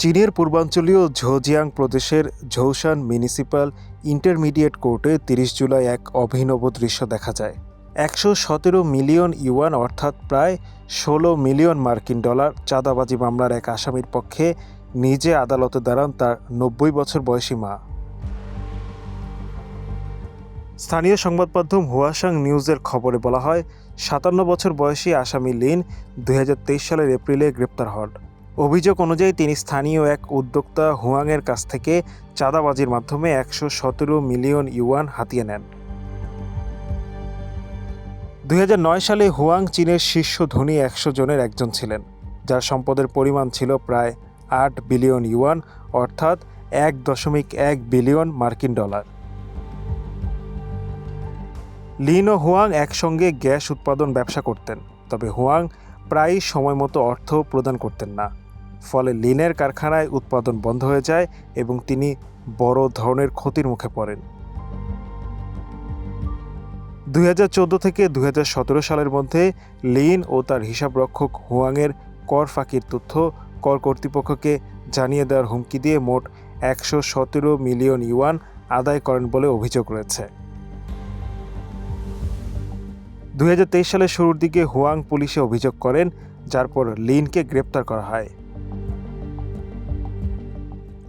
চীনের পূর্বাঞ্চলীয় ঝোজিয়াং প্রদেশের ঝৌসান মিউনিসিপ্যাল ইন্টারমিডিয়েট কোর্টে তিরিশ জুলাই এক অভিনব দৃশ্য দেখা যায়। একশো সতেরো মিলিয়ন ইউয়ান, অর্থাৎ প্রায় ষোলো মিলিয়ন মার্কিন ডলার চাঁদাবাজি মামলার এক আসামির পক্ষে নিজে আদালতে দাঁড়ান তার নব্বই বছর বয়সী মা। স্থানীয় সংবাদ মাধ্যম হুয়াসাং নিউজের খবরে বলা হয়, সাতান্ন বছর বয়সী আসামি লিন দু হাজার তেইশ সালের এপ্রিলে গ্রেপ্তার হন। অভিযোগ অনুযায়ী তিনি স্থানীয় এক উদ্যোক্তা হুয়াংয়ের কাছ থেকে চাঁদাবাজির মাধ্যমে একশো সতেরো মিলিয়ন ইউয়ান হাতিয়ে নেন। দু হাজার নয় সালে হুয়াং চীনের শীর্ষ ধনী একশো জনের একজন ছিলেন, যার সম্পদের পরিমাণ ছিল প্রায় আট বিলিয়ন ইউয়ান, অর্থাৎ এক দশমিক এক বিলিয়ন মার্কিন ডলার। লিন ও হুয়াং একসঙ্গে গ্যাস উৎপাদন ব্যবসা করতেন, তবে হুয়াং প্রায়ই সময় মতো অর্থ প্রদান করতেন না। ফলে লিনের কারখানায় উৎপাদন বন্ধ হয়ে যায় এবং তিনি বড় ধরনের ক্ষতির মুখে পড়েন। দুই হাজার চোদ্দ থেকে দুই হাজার সতেরো সালের মধ্যে লিন ও তার হিসাবরক্ষক হুয়াংয়ের কর ফাঁকির তথ্য কর কর্তৃপক্ষকে জানিয়ে দেওয়ার হুমকি দিয়ে মোট একশো সতেরো মিলিয়ন ইউয়ান আদায় করেন বলে অভিযোগ রয়েছে। দুই হাজার তেইশ সালের শুরুর দিকে হুয়াং পুলিশে অভিযোগ করেন, যার পর লিনকে গ্রেপ্তার করা হয়।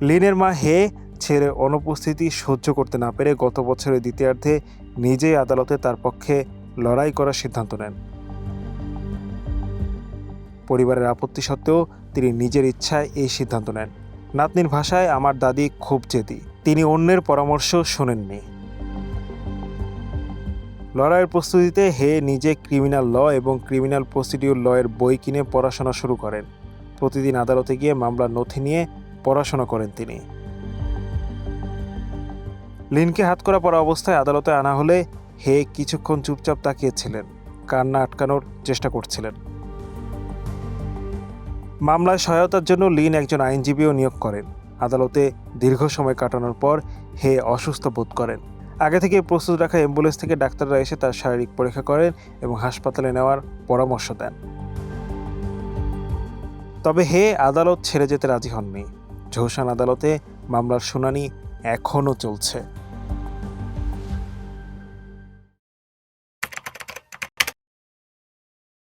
লিনের মা হে ছেড়ে অনুপস্থিতি সহ্য করতে না পেরে গত বছরের দ্বিতীয়ার্ধে নিজেই আদালতে তার পক্ষে লড়াই করার সিদ্ধান্ত নেন। পরিবারের আপত্তি সত্ত্বেও তিনি নিজের ইচ্ছায় এই সিদ্ধান্ত নেন। নাতনির ভাষায়, আমার দাদি খুব জেদি। তিনি অন্যের পরামর্শ শোনেননি। লড়াইয়ের প্রস্তুতিতে হে নিজে ক্রিমিনাল ল এবং ক্রিমিনাল প্রসিডিউর লয়ের বই কিনে পড়াশোনা শুরু করেন। প্রতিদিন আদালতে গিয়ে মামলার নথি নিয়ে পড়াশোনা করেন তিনি। লিনকে হাতকড়া পড়া অবস্থায় আদালতে আনা হলে হে কিছুক্ষণ চুপচাপ তাকিয়েছিলেন, কান্না আটকানোর চেষ্টা করছিলেন। মামলায় সহায়তার জন্য লিন একজন আইনজীবীও নিয়োগ করেন। আদালতে দীর্ঘ সময় কাটানোর পর হে অসুস্থ বোধ করেন। আগে থেকে প্রস্তুত রাখা অ্যাম্বুলেন্স থেকে ডাক্তাররা এসে তার শারীরিক পরীক্ষা করেন এবং হাসপাতালে নেওয়ার পরামর্শ দেন। তবে হে আদালত ছেড়ে যেতে রাজি হননি। ঝৌসান আদালতে মামলার শুনানি এখনও চলছে।